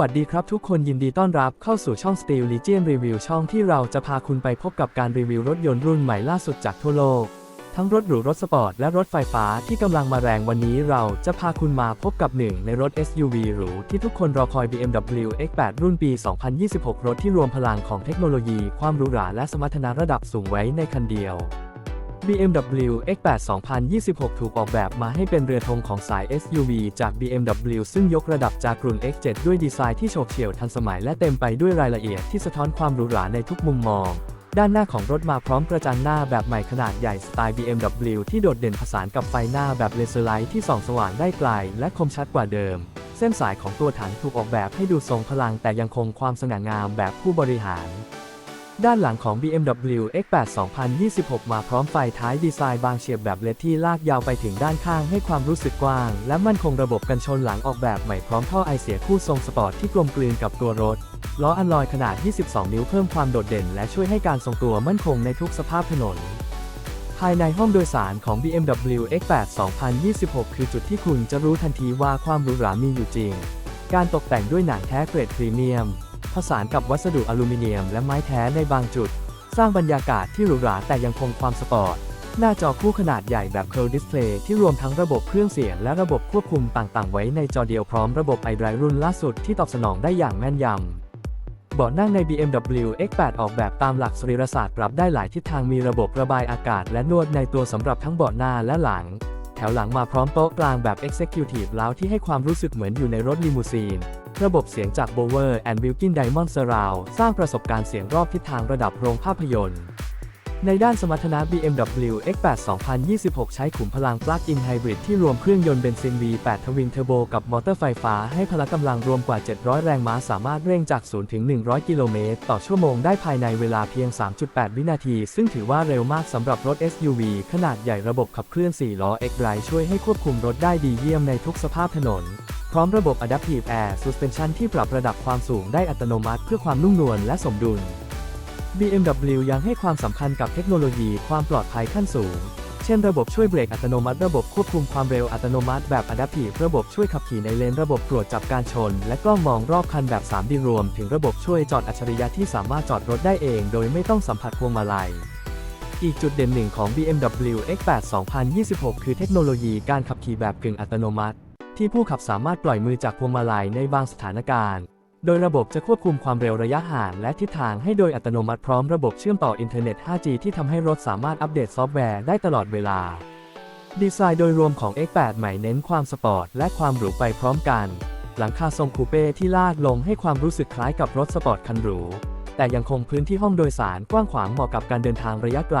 วัสดีครับทุกคนยินดีต้อนรับเข้าสู่ช่อง Steel Legion Review ช่องที่เราจะพาคุณไปพบกับการรีวิวรถยนต์รุ่นใหม่ล่าสุดจากทั่วโลก ทั้งรถหรูรถสปอร์ตและรถไฟฟ้าที่กำลังมาแรงวันนี้เราจะพาคุณมาพบกับหนึ่งในรถ SUV หรูที่ทุกคนรอคอย BMW X8 รุ่นปี 2026 รถที่รวมพลังของเทคโนโลยี ความหรูหราและสมรรถนะระดับสูงไว้ในคันเดียว BMW X8 2026 ถูกออกแบบมาให้เป็นเรือธงของสาย SUV จาก BMW ซึ่งยกระดับจากรุ่น X7 ด้วยดีไซน์ที่โฉบเฉี่ยวทันสมัยและเต็มไปด้วยรายละเอียดที่สะท้อนความหรูหราในทุกมุมมอง ด้านหน้าของรถมาพร้อมกระจังหน้าแบบใหม่ขนาดใหญ่สไตล์ BMW ที่โดดเด่นผสานกับไฟหน้าแบบเลเซอร์ไลท์ที่ส่องสว่างได้ไกลและคมชัดกว่าเดิม เส้นสายของตัวถังถูกออกแบบให้ดูทรงพลังแต่ยังคงความสง่างามแบบผู้บริหาร ด้านหลังของ BMW X8 2026 มาพร้อมไฟท้ายดีไซน์บางเฉียบแบบเลดที่ลากยาวไปถึงด้านข้างให้ความรู้สึกกว้าง และมั่นคงระบบกันชนหลังออกแบบใหม่พร้อมท่อไอเสียคู่ทรงสปอร์ตที่กลมกลืนกับตัวรถ ล้ออัลลอยขนาด 22 นิ้วเพิ่มความโดดเด่น และช่วยให้การทรงตัวมั่นคงในทุกสภาพถนน ภายในห้องโดยสารของ BMW X8 2026 คือจุดที่คุณจะรู้ทันทีว่าความหรูหรามีอยู่จริง การตกแต่งด้วยหนังแท้เกรดพรีเมียม ผสานกับวัสดุอลูมิเนียมและไม้แท้ในบางจุด สร้างบรรยากาศที่หรูหราแต่ยังคงความสปอร์ต หน้าจอคู่ขนาดใหญ่แบบ Curve Display ที่รวมทั้งระบบเครื่องเสียงและระบบควบคุมต่างๆ ไว้ในจอเดียวพร้อมระบบไอไดรรุ่นล่าสุดที่ตอบสนองได้อย่างแม่นยำเบาะนั่งใน BMW X8 ออกแบบตามหลักสรีรศาสตร์ปรับได้หลายทิศทางมีระบบระบายอากาศและนวดในตัวสำหรับทั้งเบาะหน้าและหลัง แถวหลังมาพร้อมโต๊ะกลางแบบ Executive แล้วที่ให้ความรู้สึกเหมือนอยู่ในรถลิมูซีน ระบบเสียงจาก Bower and Wilkin Diamond Surround สร้างประสบการณ์เสียงรอบทิศทางระดับโรงภาพยนตร์ ในด้านสมรรถนะ BMW X8 2026 ใช้ขุมพลัง Plug-in Hybrid ที่รวมเครื่องยนต์เบนซิน V8 ทวินเทอร์โบกับมอเตอร์ไฟฟ้าให้พละกำลังรวมกว่า 700 แรงม้าสามารถเร่งจาก 0 ถึง 100 กิโลเมตรต่อชั่วโมงได้ภายในเวลาเพียง 3.8 วินาที ซึ่งถือว่าเร็วมากสำหรับรถ SUV ขนาดใหญ่ระบบขับเคลื่อน 4 ล้อ X-Drive ช่วยให้ควบคุมรถได้ดีเยี่ยมในทุกสภาพถนน พร้อมระบบ Adaptive Air Suspension ที่ปรับระดับความสูงได้อัตโนมัติเพื่อความนุ่มนวลและสมดุล BMW ยังให้ความสำคัญกับเทคโนโลยีความปลอดภัยขั้นสูง เช่นระบบช่วยเบรกอัตโนมัติระบบควบคุมความเร็วอัตโนมัติแบบ Adaptive ระบบช่วยขับขี่ในเลนระบบตรวจจับการชน และกล้องมองรอบคันแบบ 3D รวม ถึงระบบช่วยจอดอัจฉริยะที่สามารถจอดรถได้เอง โดยไม่ต้องสัมผัสพวงมาลัยอีกจุดเด่นหนึ่งของ BMW X8 2026 คือเทคโนโลยีการขับขี่แบบกึ่งอัตโนมัติ ที่ผู้ขับสามารถปล่อยมือจากพวงมาลัยในบางสถานการณ์ โดยระบบจะควบคุมความเร็วระยะห่างและทิศทางให้โดยอัตโนมัติพร้อมระบบเชื่อมต่ออินเทอร์เน็ต 5G ที่ทำให้รถสามารถอัปเดตซอฟต์แวร์ได้ตลอดเวลา ดีไซน์โดยรวมของ X8 ใหม่เน้นความสปอร์ตและความหรูไปพร้อมกัน หลังคาทรงคูเป้ที่ลาดลงให้ความรู้สึกคล้ายกับรถสปอร์ตคันหรูแต่ยังคงพื้นที่ห้องโดยสารกว้างขวางเหมาะกับการเดินทางระยะไกล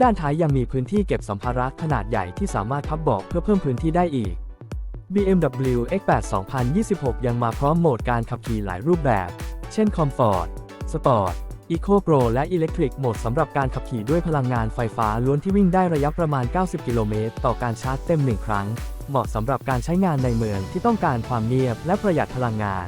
ด้านท้ายยังมีพื้นที่เก็บสัมภาระขนาดใหญ่ที่สามารถพับเบาะเพื่อเพิ่มพื้นที่ได้อีก BMW X8 2026 ยังมาพร้อมโหมดการขับขี่หลายรูปแบบ เช่น Comfort Sport Eco Pro และ Electric โหมดสำหรับการขับขี่ด้วยพลังงานไฟฟ้าล้วนที่วิ่งได้ระยะประมาณ 90 กิโลเมตรต่อการชาร์จเต็ม 1 ครั้ง เหมาะสำหรับการใช้งานในเมืองที่ต้องการความเงียบและประหยัดพลังงาน